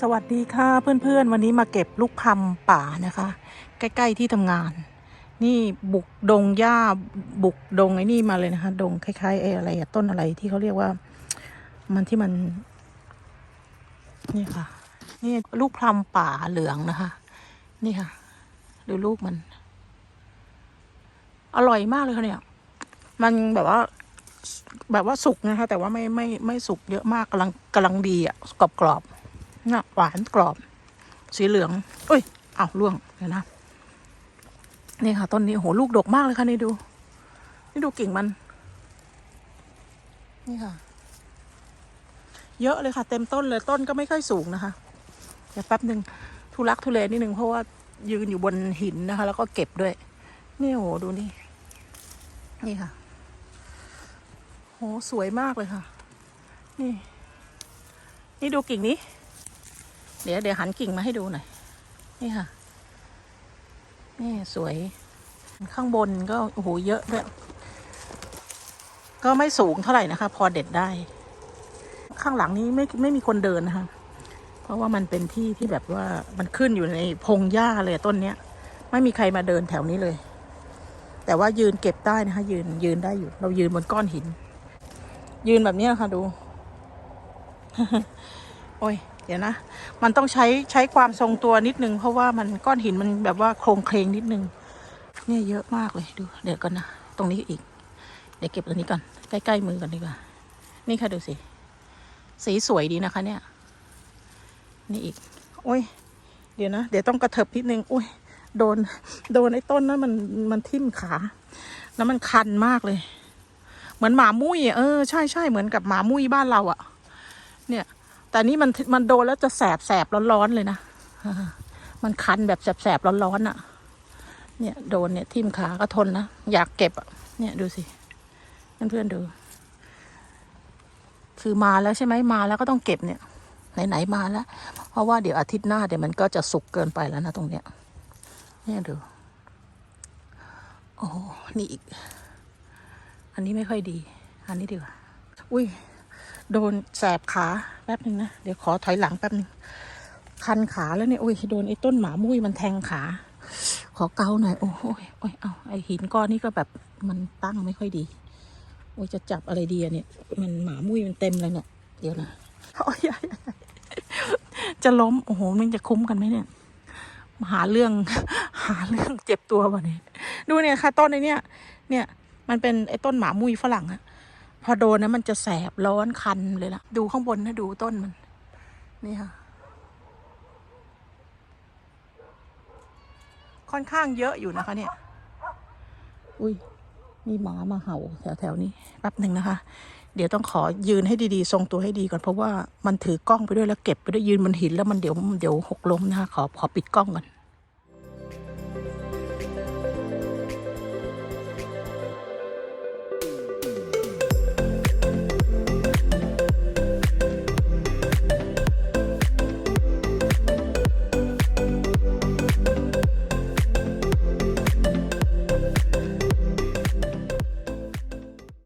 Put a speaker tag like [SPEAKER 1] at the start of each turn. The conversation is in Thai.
[SPEAKER 1] สวัสดีค่ะเพื่อนๆ วันนี้มาเก็บลูกพลัมป่านะคะ ใกล้ ๆที่ทำงาน นี่บุกดงหญ้าบุกดงไอ้นี่มาเลยนะคะ ดงคล้ายๆไอ้อะไรต้นอะไรที่เขาเรียกว่า มันที่มัน นี่ค่ะ นี่ลูกพลัมป่าเหลืองนะคะ นี่ค่ะ ดูลูกมัน อร่อยมากเลยค่ะเนี่ย มันแบบว่าแบบว่าสุกนะคะ แต่ว่าไม่ไม่ไม่สุกเยอะมากกำลังกำลังดีอะกรอบกรอบ น่ะหวานกรอบ สีเหลืองเอ้ยอ้าวล่วงเดี๋ยวนะ นี่ค่ะต้นนี้โหลูกดกมากเลยค่ะนี่ดู นี่ดูกิ่งมัน นี่ค่ะ เยอะเลยค่ะ เต็มต้นเลยต้นก็ไม่ค่อยสูงนะคะ เดี๋ยวแป๊บหนึ่งทุลักทุเลนิดนึงเพราะว่ายืนอยู่บนหินนะคะ แล้วก็เก็บด้วย นี่โหดูนี่ นี่ค่ะ โหสวยมากเลยค่ะ นี่ นี่ดูกิ่งนี้ เดี๋ยวเดี๋ยวหันกิ่งมาให้ดูหน่อย นี่ค่ะ นี่สวย ข้างบนก็โอ้โหเยอะด้วยก็ไม่สูงเท่าไหร่นะคะ พอเด็ดได้ ข้างหลังนี้ไม่ไม่มีคนเดินนะคะ เพราะว่ามันเป็นที่ที่แบบว่ามันขึ้นอยู่ในพงหญ้าเลยต้นเนี้ย ไม่มีใครมาเดินแถวนี้เลย แต่ว่ายืนเก็บได้นะคะ ยืนยืนได้อยู่ เรายืนบนก้อนหิน ยืนแบบนี้นะค่ะดู อ้ย เดี๋ยวนะ มันต้องใช้ใช้ความทรงตัวนิดนึง เพราะว่ามันก้อนหินมันแบบว่าโครงเคลงนิดนึง เนี่ยเยอะมากเลยดู เดี๋ยวก่อนนะ ตรงนี้อีก เดี๋ยวเก็บตัวนี้ก่อน ใกล้ๆมือก่อนดีกว่า นี่ค่ะดูสิ สีสวยดีนะคะ เนี่ย นี่อีก โอ้ย เดี๋ยวนะ เดี๋ยวต้องกระเถิบนิดนึงโอ้ย โดน โดนไอ้ต้นนั้นมันมันทิ่มขา แล้วมันคันมากเลย เหมือนหมามุ้ยอะเออ ใช่ใช่เหมือนกับหมามุ้ยบ้านเราอะเนี่ย แต่นี่มันมันโดนแล้วจะแสบแสบร้อนๆเลยนะมันคันแบบแสบแสบร้อนๆอะเนี่ยโดนเนี่ยทิ่มขาก็ทนนะอยากเก็บอะเนี่ยดูสิเพื่อนๆดู คือมาแล้วใช่ไหมมาแล้วก็ต้องเก็บเนี่ยไหนๆมาแล้ว เพราะว่าเดี๋ยวอาทิตย์หน้าเดี๋ยวมันก็จะสุกเกินไปแล้วนะตรงเนี้ย เนี่ยดู โอ้นี่อีก อันนี้ไม่ค่อยดี อันนี้ดีกว่า อุ้ย โดนแสบขาแป๊บหนึ่งนะ เดี๋ยวขอถอยหลังแป๊บหนึ่งคันขาแล้วเนี่ยโอ้ยโดนไอ้ต้นหมามุ้ยมันแทงขา ขอเกาหน่อย โอ้ยโอ้ยเอาไอ้หินก้อนนี้ก็แบบมันตั้งไม่ค่อยดี โอ้ยจะจับอะไรดีอะเนี่ย มันหมามุ้ยมันเต็มเลยเนี่ย เดี๋ยวนะโอ้ยจะล้ม โอ้โหมันจะคุ้มกันไหมเนี่ยหาเรื่องหาเรื่องเจ็บตัววะเนี่ยดูเนี่ยค่ะต้นไอ้เนี่ย เนี่ย มันเป็นไอ้ต้นหมามุ้ยฝรั่งอะ พอโดนนะมันจะแสบร้อนคันเลยล่ะ ดูข้างบนนะดูต้นมัน นี่ค่ะ ค่อนข้างเยอะอยู่นะคะ เนี่ย อุ้ยมีหมามาเห่าแถวๆนี้แป๊บหนึ่งนะคะ เดี๋ยวต้องขอยืนให้ดีๆ ทรงตัวให้ดีก่อนเพราะว่ามันถือกล้องไปด้วยแล้วเก็บไปด้วยยืนบนหินแล้วมันเดี๋ยวเดี๋ยวหกล้มนะคะขอขอปิดกล้องก่อน